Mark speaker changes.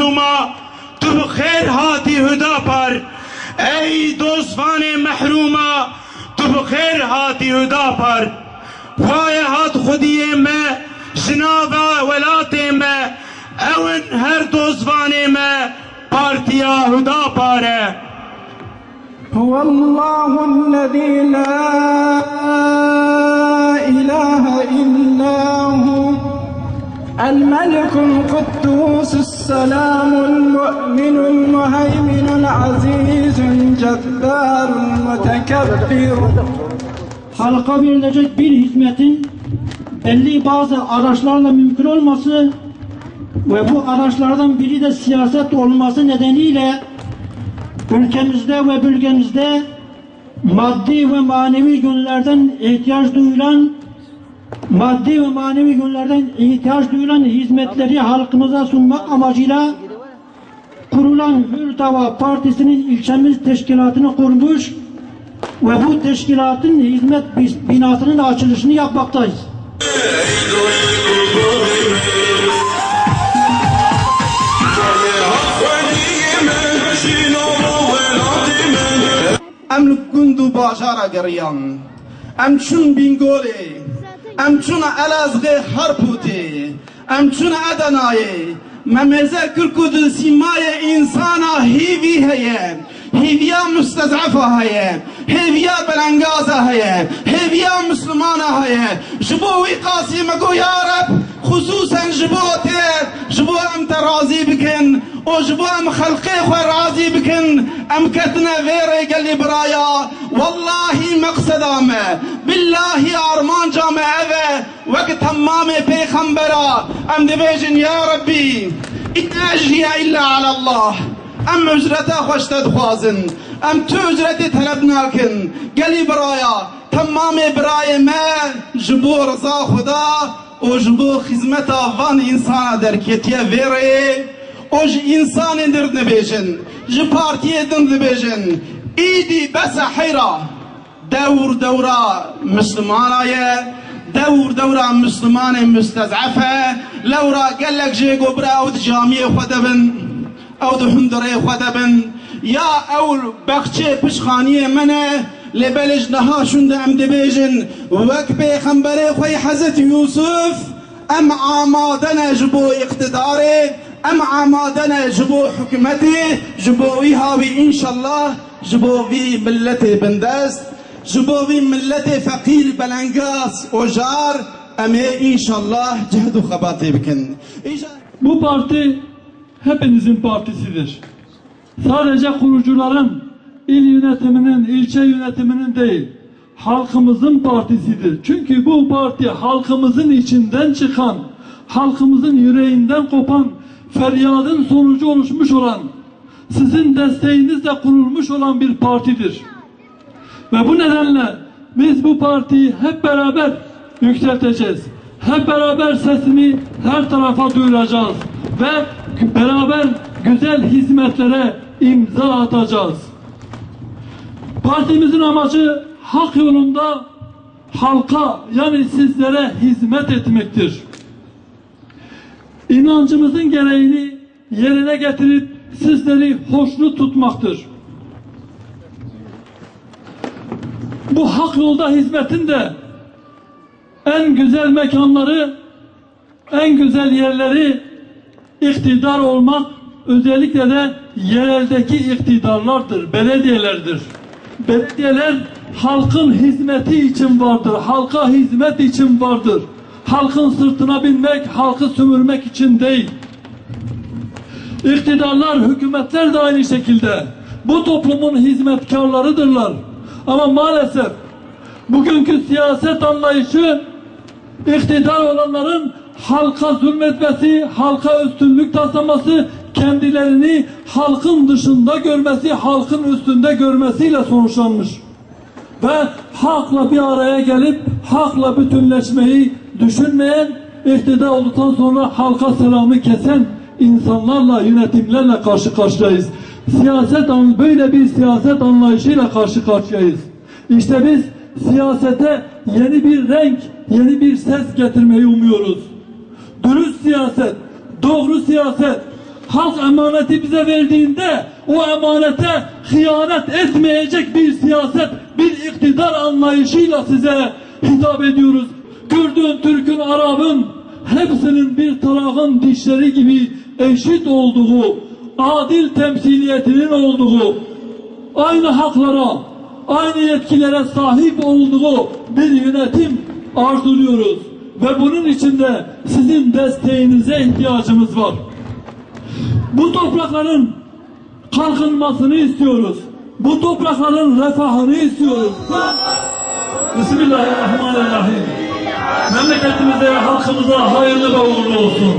Speaker 1: مظلومہ تو خیر ہاتی ہدا پر۔ اے دوستان محرومہ، تو خیر ہاتی ہدا پر۔ وائے ہاتھ خودیے میں جنابہ ولاتے میں۔ اون ہر دوستانے میں پارتیا ہدا پار ہے۔
Speaker 2: هو الله الذي لا إله إلا هو۔ الملك القدوس السلام المؤمن المهيمن العزيز الجبار المتكبر
Speaker 3: Halka verilecek bir hizmetin belli bazı araçlarla mümkün olması ve bu araçlardan biri de siyaset olması nedeniyle ülkemizde ve bölgemizde maddi ve manevi yönlerden ihtiyaç duyulan maddi ve manevi yönlerden ihtiyaç duyulan hizmetleri halkımıza sunmak amacıyla kurulan Hür Dava Partisi'nin ilçemiz teşkilatını kurmuş ve bu teşkilatın hizmet binasının açılışını yapmaktayız.
Speaker 2: ام گند و باجارا گریان ام چون بینگوله امچون الازغی هر پوتی. امچون ادنایی ممزه کرکود سیمای انسانا هیوی هیه. هیویا مستضعف هیه. هیویا بلنگازه هیه. هیویا مسلمانه هیه. جبو وی قاسی مگو یارب خصوصا جبو تیر جبو ام ترازی بکن و جبو ام خلقی خو رازی بکن. ام کتن گلی برایا. والله مقصدامه بالله ارمان Allah. I'm debating, Ya Rabbi, in ajhiya illa ala Allah. Em ücrete hoşta duazın. Em tü ücreti talep nakin. Geli buraya. Tamamı buraya me jibu rıza huda. O jibu hizmeta van insana derketiye veri. O insanedir dibejin. Ji partiyedir dibejin. İdi besa hayra. دور دورة مسلمانايا دور دورة مسلمان مستضعفة لورا قال لك جيجو برا أو جامية خدبن أو هندرة خدبن. يا أول بخشي بشخانية منه لبلج نها شند أم دبيجن. وك بيخنبري خوي حزت يوسف أم عمادنا جبو اقتداري أم عمادنا جبو حكمتي جبو إيها إن شاء الله جبو في ملتي بندست. ji bo vî milletê ojar em inşallah cehd û xebatê bikin.
Speaker 3: Bu parti hepinizin partisidir. Sadece kurucuların il yönetiminin, ilçe yönetiminin değil, halkımızın partisidir. Çünkü bu parti halkımızın içinden çıkan, halkımızın yüreğinden kopan, feryadın sonucu oluşmuş olan, sizin desteğinizle kurulmuş olan bir partidir. Ve bu nedenle biz bu partiyi hep beraber yükselteceğiz. Hep beraber sesini her tarafa duyuracağız. Ve beraber güzel hizmetlere imza atacağız. Partimizin amacı hak yolunda halka yani sizlere hizmet etmektir. İnancımızın gereğini yerine getirip sizleri hoşnut tutmaktır. Bu hak yolda hizmetin de en güzel mekanları, en güzel yerleri iktidar olmak, özellikle de yereldeki iktidarlardır, belediyelerdir. Belediyeler halkın hizmeti için vardır, halka hizmet için vardır. Halkın sırtına binmek, halkı sömürmek için değil. İktidarlar, hükümetler de aynı şekilde bu toplumun hizmetkarlarıdırlar. Ama maalesef bugünkü siyaset anlayışı iktidar olanların halka zulmetmesi, halka üstünlük taslaması, kendilerini halkın dışında görmesi, halkın üstünde görmesiyle sonuçlanmış. Ve halkla bir araya gelip hakla bütünleşmeyi düşünmeyen, iktidar olduktan sonra halka selamı kesen insanlarla, yönetimlerle karşı karşıyayız. Siyaset böyle bir siyaset anlayışıyla karşı karşıyayız. İşte biz siyasete yeni bir renk, yeni bir ses getirmeyi umuyoruz. Dürüst siyaset, doğru siyaset, halk emaneti bize verdiğinde o emanete hıyanet etmeyecek bir siyaset, bir iktidar anlayışıyla size hitap ediyoruz. Kürdün, Türk'ün, Arap'ın hepsinin bir tarafın dişleri gibi eşit olduğu, adil temsiliyetinin olduğu, aynı haklara, aynı yetkilere sahip olduğu bir yönetim arzuluyoruz. Ve bunun için de sizin desteğinize ihtiyacımız var. Bu toprakların kalkınmasını istiyoruz. Bu toprakların refahını istiyoruz. Bismillahirrahmanirrahim. Memleketimize, halkımıza hayırlı ve uğurlu olsun.